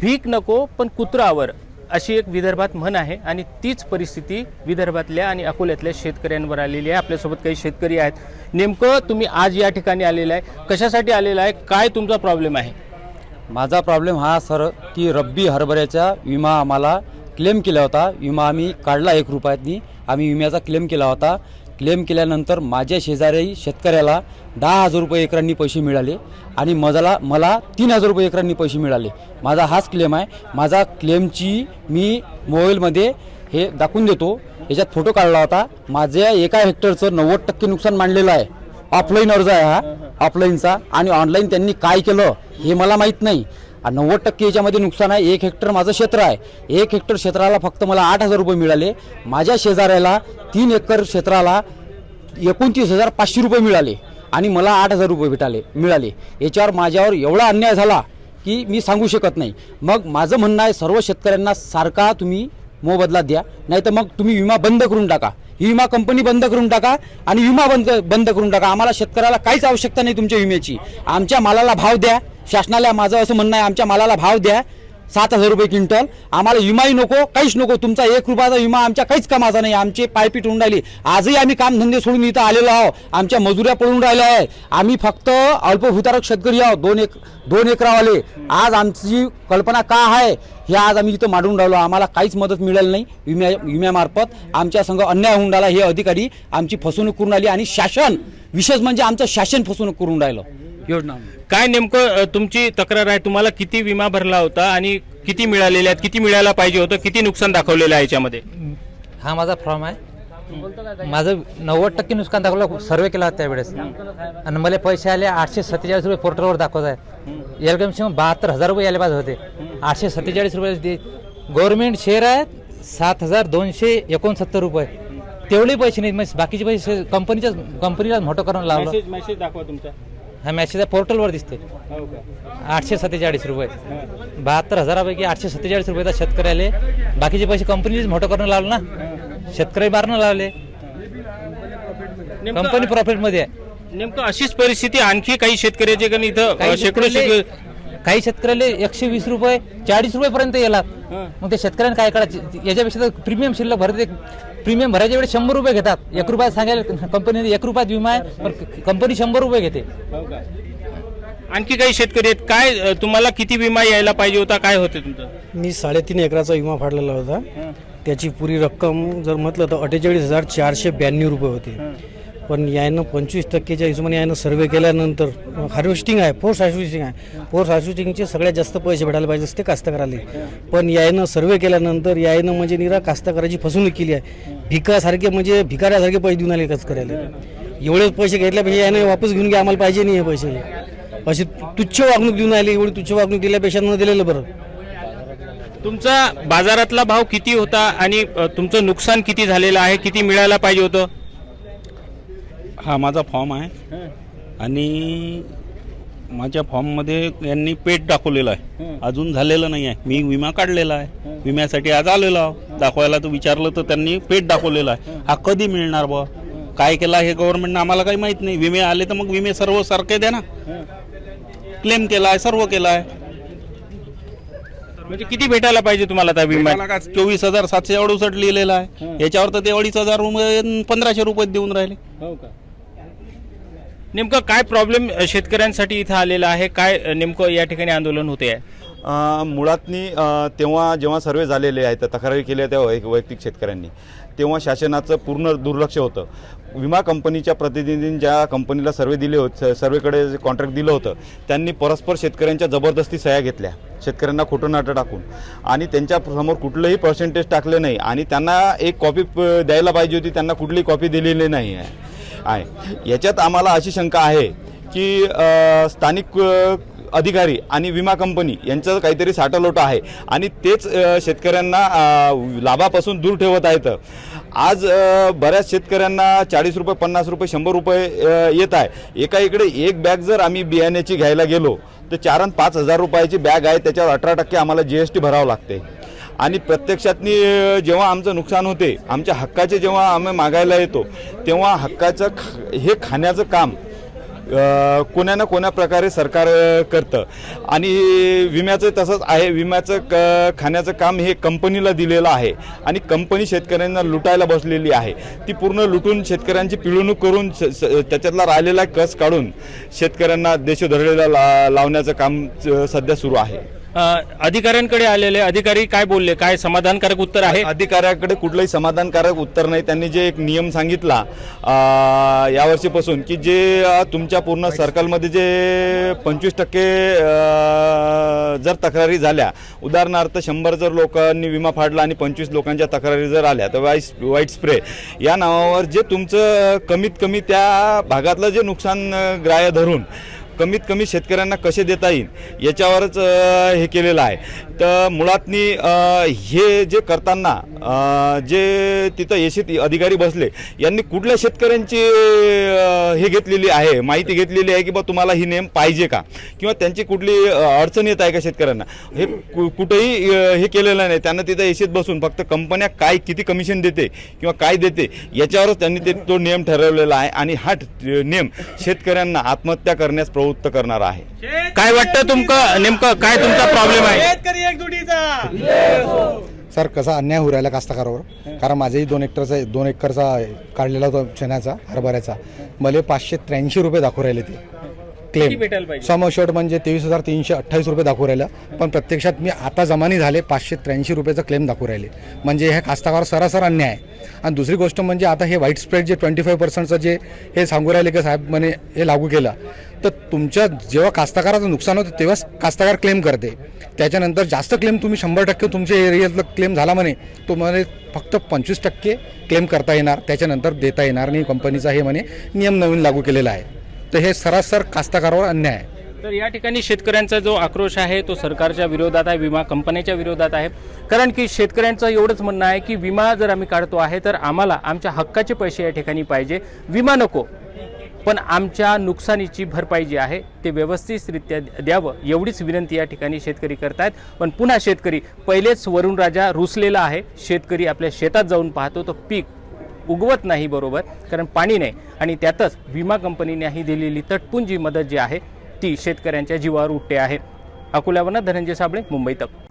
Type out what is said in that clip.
भीक नको पण कुत्रावर अशी एक विदर्भात म्हण आहे. आणि तीच परिस्थिती विदर्भातल्या आणि अकोल्यातल्या शेतकऱ्यांवर आलेली आहे. आपल्यासोबत काही शेतकरी आहेत. नेमकं तुम्ही आज या ठिकाणी आलेलं आहे. कशासाठी आलेला आहे? काय तुमचा प्रॉब्लेम आहे? माझा प्रॉब्लेम हा सर की रब्बी हरभऱ्याचा विमा आम्हाला क्लेम केला होता. विमा आम्ही काढला एक रुपयातनी. आम्ही विम्याचा क्लेम केला होता. क्लेम केल्यानंतर माझ्या शेजारी शेतकऱ्याला दहा हजार रुपये एकरांनी पैसे मिळाले आणि मजाला मला तीन हजार रुपये एकरांनी पैसे मिळाले. माझा हाच क्लेम आहे. माझा क्लेमची मी मोबाईलमध्ये हे दाखवून देतो. याच्यात फोटो काढला होता. माझ्या एका हेक्टरचं नव्वद टक्के नुकसान मांडलेलं आहे. ऑफलाईन अर्ज आहे हा. ऑफलाईनचा आणि ऑनलाईन त्यांनी काय केलं हे मला माहीत नाही. आणि नव्वद टक्के याच्यामध्ये नुकसान आहे. एक हेक्टर माझं क्षेत्र आहे. एक हेक्टर क्षेत्राला फक्त मला आठ हजार रुपये मिळाले. माझ्या शेजाऱ्याला तीन एकर क्षेत्राला एकोणतीस हजार पाचशे रुपये मिळाले आणि मला आठ हजार रुपये भेटाले मिळाले. याच्यावर माझ्यावर एवढा अन्याय झाला की मी सांगू शकत नाही. मग माझं म्हणणं आहे सर्व शेतकऱ्यांना सारखा तुम्ही मोबदला द्या. नाही तर मग तुम्ही विमा बंद करून टाका. ही विमा कंपनी बंद करून टाका आणि विमा बंद बंद करून टाका. आम्हाला शेतकऱ्याला काहीच आवश्यकता नाही तुमच्या विम्याची. आमच्या मालाला भाव द्या. शासनाला माझं असं म्हणणं आहे आमच्या मालाला भाव द्या. सात हजार रुपये क्विंटल. आम्हाला विमाही नको काहीच नको. तुमचा एक रुपयाचा विमा आमच्या काहीच कामाचा नाही. आमचे पाय पिटून राहिली. आजही आम्ही कामधंदे सोडून इथं आलेलो आहोत. आमच्या मजुऱ्या पळून राहिल्या आहे आम्ही फक्त अल्पभूतारक शेतकरी आहोत. दोन एक दोन एकरावाले. आज आमची कल्पना का आहे? हे आज आम्ही इथं मांडून राहिलो. आम्हाला काहीच मदत मिळाली नाही. विम्या विम्यामार्फत आमच्या संघ अन्याय होऊन राहिला. हे अधिकारी आमची फसवणूक करून राहिली आणि शासन विशेष म्हणजे आमचं शासन फसवणूक करून राहिलं. योजना. काय नेमकं तुमची तक्रार आहे? तुम्हाला किती विमा भरला होता आणि किती मिळालेले आहेत? किती मिळायला पाहिजे होतं? किती नुकसान दाखवलेलं आहे याच्यामध्ये? हा माझा फॉर्म आहे. माझं नव्वद टक्के नुकसान दाखवलं. सर्वे केला होता त्यावेळेस. आणि मला पैसे आले आठशे सत्तेचाळीस रुपये पोर्टलवर दाखवत आहे एल कम बहात्तर हजार रुपये आले पाहिजे होते. आठशे सत्तेचाळीस रुपये दे. गव्हर्नमेंट शेअर आहेत सात हजार दोनशे एकोणसत्तर रुपये. तेवढे पैसे नाहीत. मग बाकीचे पैसे कंपनीच्या कंपनीला मोठं करून लावलं. मेसेज मेसेज दाखवा तुमचा. हा मॅसेज पोर्टलवर दिसते हो का? आठशे सत्तेचाळीस रुपये. बहात्तर हजारापैकी आठशे सत्तेचाळीस रुपये तर शेतकऱ्याले. बाकीचे पैसे कंपनीच मोठं करून लावलं ना. शेतकरी मारणं लावले. नेमकं- कंपनी प्रॉफिटमध्ये आहे. नेमकं अशीच परिस्थिती आणखी काही शेतकऱ्याचे कारण इथं अ, काही शेकडो शेतकरी काही शेतकऱ्याला एकशे वीस रुपये चाळीस रुपये पर्यंत गेलात हं. मग ते शेतकऱ्यांना काय करायचं? याच्यापेक्षा तर प्रीमियम शिल्लक भरते प्रीमियम भरायच्या वेळेस शंभर रुपये घेतात. एक रुपयात सांगायला कंपनीने एक रुपयात विमा आहे पण कंपनी शंभर रुपये घेते. आणखी काही शेतकरी आहेत. काय तुम्हाला किती विमा यायला पाहिजे होता? काय होते तुमचं? मी साडेतीन एकराचा विमा फाडलेला होता. त्याची पुरी रक्कम जर म्हटलं तर अठ्ठेचाळीस हजार चारशे ब्याण्णव रुपये होते. पण यानं पंचवीस टक्केच्या हिशोबाने यानं सर्वे केल्यानंतर हार्वेस्टिंग आहे पोस्ट हार्वेस्टिंग आहे. पोस्ट हार्वेस्टिंगचे सगळ्यात जास्त पैसे भेटायला पाहिजे असते कास्तकाराले. पण यानं सर्वे केल्यानंतर यानं म्हणजे निरा कास्तकाराची फसवणूक केली आहे. भिकासारखे म्हणजे भिकाऱ्यासारखे पैसे देऊन आले कास्तकाराला. एवढे पैसे घेतल्यापेक्षा यानं वापस घेऊन घ्या आम्हाला पाहिजे नाही हे पैसे. अशी तुच्छ वागणूक देऊन आली एवढी तुच्छ वागणूक दिल्यापेक्षा न दिलेलं बरं. तुमचा बाजारातला भाव किती होता आणि तुमचं नुकसान किती झालेलं आहे किती मिळायला पाहिजे होतं? हा माझा फॉर्म आहे. आणि माझ्या फॉर्ममध्ये यांनी पेट दाखवलेलं आहे. अजून झालेलं नाही आहे. मी विमा काढलेला आहे. विम्यासाठी आज आलेलो आहो. दाखवायला तर विचारलं तर त्यांनी पेट दाखवलेला आहे. हा. कधी मिळणार बा काय केला हे गव्हर्नमेंटनं आम्हाला काही माहीत नाही. विमे आले तर मग विमे सर्व सारखे द्या ना. क्लेम केला आहे सर्व केला आहे. म्हणजे किती भेटायला पाहिजे तुम्हाला त्या विमा चोवीस हजार सातशे अडुसष्ट लिहिलेलं आहे. याच्यावर तर ते अडीच हजार रुपये पंधराशे रुपये देऊन राहिले. हो का? नेमकं काय प्रॉब्लेम शेतकऱ्यांसाठी इथं आलेला आहे? काय नेमकं या ठिकाणी आंदोलन होते आहे मुळातनी तेव्हा जेव्हा सर्वे झालेले आहेत तक्रारी केल्या त्या वै- वैयक्तिक शेतकऱ्यांनी. तेव्हा शासनाचं पूर्ण दुर्लक्ष होतं. विमा कंपनीच्या प्रतिनिधींनी ज्या कंपनीला सर्वे दिले होते सर्वेकडे जे कॉन्ट्रॅक्ट दिलं होतं त्यांनी परस्पर शेतकऱ्यांच्या जबरदस्ती सह्या घेतल्या. शेतकऱ्यांना खोटं नाटं टाकून. आणि त्यांच्यासमोर कुठलंही पर्सेंटेज टाकलं नाही. आणि त्यांना एक कॉपी प- द्यायला पाहिजे होती त्यांना कुठलीही कॉपी दिलेली नाही आहे. आहे. याच्यात आम्हाला अशी शंका आहे की स्थानिक अधिकारी आणि विमा कंपनी यांचं काहीतरी साठालोट आहे आणि तेच शेतकऱ्यांना लाभापासून दूर ठेवत आहेत. आज बऱ्याच शेतकऱ्यांना चाळीस रुपये पन्नास रुपये शंभर रुपये येत आहे. एका इकडे एक बॅग जर आम्ही बियाण्याची घ्यायला गेलो तर चार आणि पाच हजार रुपयाची बॅग आहे. त्याच्यावर अठरा टक्के आम्हाला जी एस टी भरावं लागते. आणि प्रत्यक्षातनी जेव्हा आमचं नुकसान होते आमच्या हक्काचे जेव्हा आम्ही मागायला येतो तेव्हा हक्काचं ख हे खाण्याचं काम कोण्या ना कोण्या प्रकारे सरकार करतं. आणि विम्याचं तसंच आहे विम्याचं क खाण्याचं काम हे कंपनीला दिलेलं आहे. आणि कंपनी शेतकऱ्यांना लुटायला बसलेली आहे. ती पूर्ण लुटून शेतकऱ्यांची पिळवणूक करून स- स- त्याच्यातला राहिलेला कस काढून शेतकऱ्यांना देशोधडीला ला लावण्याचं काम सध्या सुरू आहे. अधिकाऱ्यांकडे आलेले अधिकारी काय बोलले? काय समाधानकारक उत्तर आहे? अधिकाऱ्याकडे कुठलंही समाधानकारक उत्तर नाही. त्यांनी जे एक नियम सांगितला यावर्षीपासून की जे तुमच्या पूर्ण सर्कलमध्ये जे पंचवीस टक्के जर तक्रारी झाल्या उदाहरणार्थ शंभर जर लोकांनी विमा फाडला आणि पंचवीस लोकांच्या तक्रारी जर आल्या तर वाईस व्हाईट स्प्रे. या नावावर जे तुमचं कमीत कमी त्या भागातलं जे नुकसान ग्राह्य धरून कमीत कमी शेतकऱ्यांना कसे देता येईल याच्यावरच हे केलेलं आहे. तर मुळातनी हे जे करताना जे तिथं येशीत अधिकारी बसले यांनी कुठल्या शेतकऱ्यांची हे घेतलेली आहे माहिती घेतलेली आहे की बा तुम्हाला ही नेम पाहिजे का? किंवा त्यांची कुठली अडचण येत आहे का शेतकऱ्यांना? हे कु- कुठेही हे केलेलं नाही. त्यांना तिथं येशीत बसून फक्त कंपन्या काय किती कमिशन देते किंवा काय देते याच्यावरच त्यांनी ते तो नियम ठरवलेला आहे. आणि हा नियम शेतकऱ्यांना आत्महत्या करण्यास प्रवृत्त करणार आहे. काय वाटतं तुमकं? नेमकं काय तुमचा प्रॉब्लेम आहे? सर कसा अन्याय होऊ राहिला कास्तकारावर? कारण माझेही दोन हेक्टरचा दोन एकरचा काढलेला होता चण्याचा हरभऱ्याचा. मला पाचशे त्र्याऐंशी रुपये दाखवू राहिले ते. क्लेम पाहिजे? सम शर्ट म्हणजे तेवीस हजार तीनशे अठ्ठावीस रुपये दाखवू राहिलं. पण प्रत्यक्षात मी आता जमानी झाले पाचशे त्र्याऐंशी रुपयाचा क्लेम दाखवू राहिले. म्हणजे हे कास्तकारावर सरासर अन्याय आहे. आणि दुसरी गोष्ट म्हणजे आता हे व्हाईट स्प्रेड जे ट्वेंटी फाईव्ह पर्सेंटचं जे हे सांगू राहिले की साहेब म्हणे हे लागू केलं. तर तुमच्या जेव्हा कास्तकाराचं नुकसान होतं तेव्हाच कास्तकार क्लेम करते. त्याच्यानंतर जास्त क्लेम तुम्ही शंभर टक्के तुमच्या एरियातलं क्लेम झाला म्हणे तुम्हाला फक्त पंचवीस टक्के क्लेम करता येणार त्याच्यानंतर देता येणार नाही कंपनीचा हे म्हणे नियम नवीन लागू केलेला आहे. तर हे सरासर कास्तकारावर अन्याय आहे. तर या ठिकाणी शेतकऱ्यांचा जो आक्रोश आहे तो सरकारच्या विरोधात आहे विमा कंपन्याच्या विरोधात आहे. कारण की शेतकऱ्यांचं एवढंच म्हणणं आहे की विमा जर आम्ही काढतो आहे तर आम्हाला आमच्या हक्काचे पैसे या ठिकाणी पाहिजे. विमा नको. पण आमच्या नुकसानीची भरपाई जी आहे ते व्यवस्थितरित्या द्यावं एवढीच विनंती या ठिकाणी शेतकरी करतायत. पण पुन्हा शेतकरी पहिलेच वरुण राजा रुसलेला आहे. शेतकरी आपल्या शेतात जाऊन पाहतो तो पीक उगवत नाही बरोबर कारण पाणी नाही. आणि त्यातच विमा कंपनीने ही दिलेली तटपुंजी मदत जी आहे ती शेतकऱ्यांच्या जीवावर उठते आहे. अकोल्यावरनं धनंजय साबळे मुंबई तक.